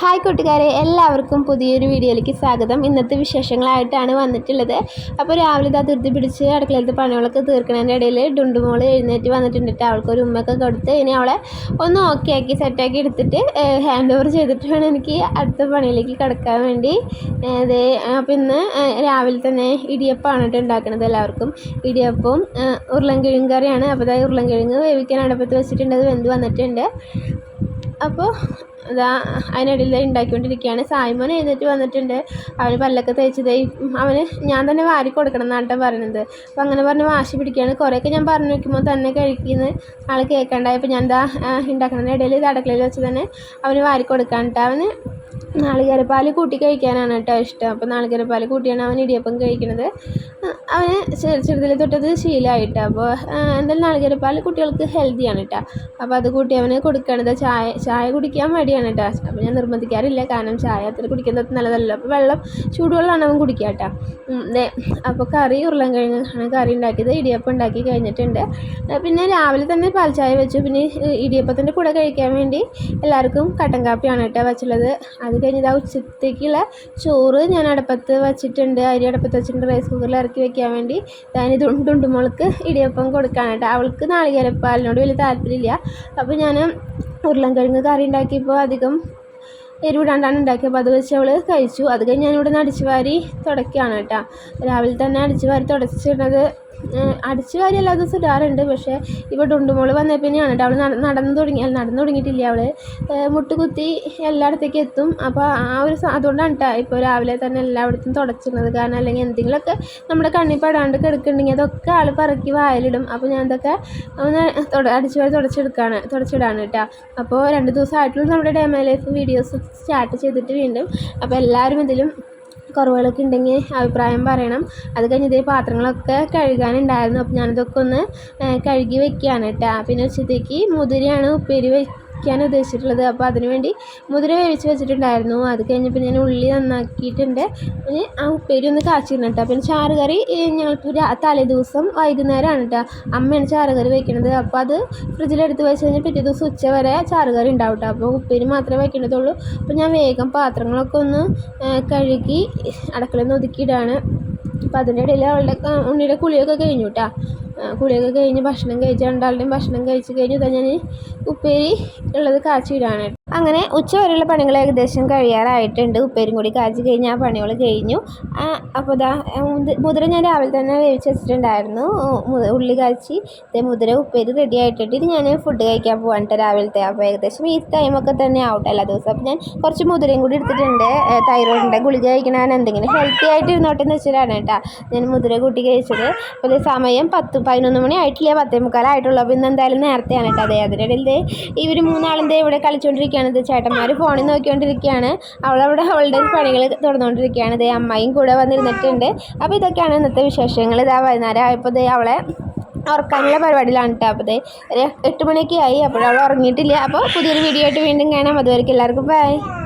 Hi കൂട്ടുകാരെ എല്ലാവർക്കും പുതിയൊരു വീഡിയോയിലേക്ക് സ്വാഗതം. ഇന്നത്തെ വിശേഷങ്ങളായിട്ടാണ് വന്നിട്ടുള്ളത്. അപ്പോൾ രാവിലെ ഇതാ ധൃതി പിടിച്ച് അടുക്കളയിലത്തെ പണികളൊക്കെ തീർക്കുന്നതിന്റെ ഇടയിൽ ഡുണ്ടുമോൾ എഴുന്നേറ്റ് വന്നിട്ടുണ്ട് അവൾക്ക് ഒരു ഉമ്മയൊക്കെ കൊടുത്ത് ഇനി അവളെ ഒന്ന് ഓക്കെ ആക്കി സെറ്റാക്കി എടുത്തിട്ട് ഹാൻഡ് ഓവർ ചെയ്തിട്ട് വേണം എനിക്ക് അടുത്ത പണിയിലേക്ക് കിടക്കാൻ വേണ്ടി. അതെ അപ്പോൾ ഇന്ന് രാവിലെ തന്നെ ഇടിയപ്പമാണ് കേട്ടോ ഉണ്ടാക്കുന്നത് എല്ലാവർക്കും. ഇടിയപ്പവും ഉരുളൻകിഴങ്ങ് കറിയാണ്. അപ്പോൾ ഉരുളൻകിഴങ്ങ് വേവിക്കാൻ അടുപ്പത്ത് വെച്ചിട്ടുണ്ട്. അത് വെന്ത് വന്നിട്ടുണ്ട്. അപ്പോൾ ഇതാ അതിനിടയിൽ ഉണ്ടാക്കിക്കൊണ്ടിരിക്കുകയാണ്. സായ്മോൻ എഴുന്നേറ്റ് വന്നിട്ടുണ്ട്. അവന് പല്ലൊക്കെ തേച്ചത് അവന് ഞാൻ തന്നെ വാരി കൊടുക്കണം എന്നാട്ടോ പറയുന്നത് അപ്പോൾ അങ്ങനെ പറഞ്ഞ് വാശി പിടിക്കുകയാണ്. കുറേയൊക്കെ ഞാൻ പറഞ്ഞു വയ്ക്കുമ്പോൾ തന്നെ കഴിക്കുന്നത് ആൾ കേൾക്കണ്ടായപ്പോൾ ഞാൻ എന്താ ഉണ്ടാക്കണതിന്റെ ഇടയിൽ ഇത് അടുക്കളയിൽ വെച്ച് തന്നെ അവന് വാരി കൊടുക്കാൻ അവന് നാളികേരപ്പാൽ കൂട്ടി കഴിക്കാനാണ് കേട്ടോ ഇഷ്ടം. അപ്പോൾ നാളികേരപ്പാൽ കൂട്ടിയാണ് അവൻ ഇടിയപ്പം കഴിക്കുന്നത് അവന് ചെറുതിലെ തൊട്ടത് ശീലമായിട്ട് അപ്പോൾ എന്തായാലും നാളികേരപ്പാൽ കുട്ടികൾക്ക് ഹെൽത്തിയാണ് കേട്ടോ. അപ്പോൾ അത് കൂട്ടി അവന് കൊടുക്കണത് ചായ ചായ കുടിക്കാൻ മടിയാണ് കേട്ടോ. അപ്പോൾ ഞാൻ നിർബന്ധിക്കാറില്ല. കാരണം ചായ അത്ര കുടിക്കുന്നത് നല്ലതല്ലോ. അപ്പോൾ വെള്ളം ചൂടുവെള്ളമാണ് അവൻ കുടിക്കുക കേട്ടോ. അപ്പോൾ കറി ഉരുളൻകിഴങ്ങ് ആണ് കറി ഉണ്ടാക്കിയത്. ഇടിയപ്പം ഉണ്ടാക്കി കഴിഞ്ഞിട്ടുണ്ട്. പിന്നെ രാവിലെ തന്നെ പാൽ ചായ വെച്ചു. പിന്നെ ഇടിയപ്പത്തിന്റെ കൂടെ കഴിക്കാൻ വേണ്ടി എല്ലാവർക്കും കട്ടൻ കാപ്പിയാണ് കേട്ടോ വെച്ചുള്ളത്. അത് കഴിഞ്ഞ് ഇതാ ഉച്ചത്തേക്കുള്ള ചോറ് ഞാൻ അടുപ്പത്ത് വെച്ചിട്ടുണ്ട്. അരി അടുപ്പത്ത് വെച്ചിട്ടുണ്ട്. റൈസ് കുക്കറിൽ ഇറക്കി വെക്കാൻ വേണ്ടി. ഞാൻ ഞാനിത് ഉണ്ടുണ്ടുമോൾക്ക് ഇടിയപ്പം കൊടുക്കാനായിട്ട്. അവൾക്ക് നാളികേരപ്പാലിനോട് വലിയ താല്പര്യമില്ല. അപ്പോൾ ഞാൻ ഉരുളൻകിഴങ്ങ് കറി ഉണ്ടാക്കിയപ്പോൾ അധികം എരിവിടാണ്ടാണ് ഉണ്ടാക്കിയത് അപ്പോൾ അത് വെച്ച് അവൾ കഴിച്ചു. അത് കഴിഞ്ഞ് ഞാനിവിടെ നിന്ന് അടിച്ചു വാരി തുടക്കുകയാണ് കേട്ടോ. രാവിലെ തന്നെ അടിച്ചു വാരി തുടച്ചിടുന്നത് അടിച്ചു വാരി എല്ലാ ദിവസവും ഇടാറുണ്ട്. പക്ഷേ ഇപ്പോൾ ഡുണ്ടുമോൾ വന്നേ പിന്നെയാണ് അവൾ നടന്നു തുടങ്ങി നടന്നു തുടങ്ങിയിട്ടില്ല അവൾ മുട്ടുകുത്തി എല്ലായിടത്തേക്കും എത്തും. അപ്പോൾ ആ ഒരു അതുകൊണ്ടാണ് കേട്ടോ ഇപ്പോൾ രാവിലെ തന്നെ എല്ലായിടത്തും തുടച്ചിരുന്നത് കാരണം അല്ലെങ്കിൽ എന്തെങ്കിലുമൊക്കെ നമ്മുടെ കണ്ണിൽ പെടാണ്ട് കിടക്കുന്നുണ്ടെങ്കിൽ അതൊക്കെ ആൾ പറക്കി വായലിടും. അപ്പോൾ ഞാൻ ഇതൊക്കെ ഒന്ന് അടിച്ചു വാരി തുടച്ചെടുക്കാണ് തുടച്ചിടാണ് കേട്ടോ അപ്പോൾ രണ്ട് ദിവസമായിട്ടുള്ള നമ്മുടെ ഡേമ ലൈഫ് വീഡിയോസ് സ്റ്റാർട്ട് ചെയ്തിട്ട് വീണ്ടും. അപ്പോൾ എല്ലാവരും ഇതിലും കുറവുകളൊക്കെ ഉണ്ടെങ്കിൽ അഭിപ്രായം പറയണം. അത് കഴിഞ്ഞ് ഇതേ പാത്രങ്ങളൊക്കെ കഴുകാനുണ്ടായിരുന്നു. അപ്പോൾ ഞാനിതൊക്കെ ഒന്ന് കഴുകി വെക്കുകയാണ് കേട്ടോ. പിന്നെ ഉച്ചത്തേക്ക് മുതിരയാണ് ഉപ്പേരി വയ്ക്കാൻ ഉദ്ദേശിച്ചിട്ടുള്ളത്. അപ്പോൾ അതിന് വേണ്ടി മുതിര വേവിച്ച് വെച്ചിട്ടുണ്ടായിരുന്നു. അത് കഴിഞ്ഞപ്പോൾ ഞാൻ ഉള്ളി നന്നാക്കിയിട്ടുണ്ട്. പിന്നെ ആ ഉപ്പേരി ഒന്ന് കാച്ചിരുന്നു കേട്ടോ. പിന്നെ ചാറ് കറി ഞങ്ങൾക്ക് തലേ ദിവസം വൈകുന്നേരമാണ് കേട്ടോ. അമ്മയാണ് ചാറ് കറി വെക്കുന്നത് അപ്പോൾ അത് ഫ്രിഡ്ജിലെടുത്ത് വെച്ച് കഴിഞ്ഞാൽ പിറ്റേ ദിവസം ഉച്ച വരെ ചാറ് കറി ഉണ്ടാവും കേട്ടോ. അപ്പോൾ ഉപ്പേരി മാത്രമേ വയ്ക്കേണ്ടതുള്ളൂ അപ്പോൾ ഞാൻ വേഗം പാത്രങ്ങളൊക്കെ ഒന്ന് കഴുകി അടുക്കളയിൽ നിന്ന് ഒതുക്കിയിടാണ്. അപ്പോൾ അതിന്റെ ഇടയിൽ അവളുടെ ഉണ്ണിയുടെ കുളിയൊക്കെ കഴിഞ്ഞു കേട്ടോ. കുളിയൊക്കെ കഴിഞ്ഞ് ഭക്ഷണം കഴിച്ച് രണ്ടാളുടെയും ഭക്ഷണം കഴിച്ച് കഴിഞ്ഞ് ഇതാ ഞാൻ ഉപ്പേരി ഉള്ളത് കാച്ചിയിടാണ് അങ്ങനെ ഉച്ച വരെയുള്ള പണികൾ ഏകദേശം കഴിയാറായിട്ടുണ്ട്. ഉപ്പേരും കൂടി കാച്ചി കഴിഞ്ഞ് ആ പണികൾ കഴിഞ്ഞു. അപ്പോൾ ഇതാ മുതിര ഞാൻ രാവിലെ തന്നെ വേവിച്ച് വെച്ചിട്ടുണ്ടായിരുന്നു. ഉള്ളി കാച്ചി മുതിര ഉപ്പേരി റെഡി ആയിട്ടുണ്ട്. ഇത് ഞാൻ ഫുഡ് കഴിക്കാൻ പോകാനിട്ട് രാവിലത്തെ. അപ്പോൾ ഏകദേശം ഈ ടൈമൊക്കെ തന്നെ ആവട്ടെ എല്ലാ ദിവസവും. അപ്പോൾ ഞാൻ കുറച്ച് മുതിരയും കൂടി എടുത്തിട്ടുണ്ട്. തൈറോയിഡിന്റെ ഗുളിക കഴിക്കണ എന്തെങ്കിലും ഹെൽത്തി ആയിട്ട് ഇരുന്നോട്ടെ എന്ന് വെച്ചിട്ടാണ് കേട്ടോ ഞാൻ മുതിര കൂട്ടി കഴിച്ചത്. അപ്പോൾ സമയം പത്ത് പതിനൊന്ന് മണി ആയിട്ടില്ല? പത്തേ മുക്കാലായിട്ടുള്ളൂ അപ്പോൾ ഇന്ന് എന്തായാലും നേരത്തെയാണ് കേട്ടോ അതെ അതിനിടയിൽ ഇവർ മൂന്നാളിന്റെ ഇവിടെ കളിച്ചുകൊണ്ടിരിക്കുകയാണ് ഇത് ചേട്ടന്മാർ ഫോണിൽ നോക്കിക്കൊണ്ടിരിക്കുകയാണ്. അവളവിടെ അവളുടെ പണികൾ തുടർന്നുകൊണ്ടിരിക്കുകയാണ്. ഇതേ അമ്മയും കൂടെ വന്നിരുന്നിട്ടുണ്ട്. അപ്പോൾ ഇതൊക്കെയാണ് ഇന്നത്തെ വിശേഷങ്ങൾ ഇതാ വൈകുന്നേരം ആയപ്പോൾ ഇതേ അവളെ ഉറക്കാനുള്ള പരിപാടിയിലാണ് കേട്ടോ അപ്പോൾ ഒരു എട്ട് മണിയൊക്കെ ആയി. അപ്പോൾ അവൾ ഉറങ്ങിയിട്ടില്ല. അപ്പോൾ പുതിയൊരു വീഡിയോ ആയിട്ട് വീണ്ടും കാണാം. അതുവരെ എല്ലാവർക്കും ബൈ.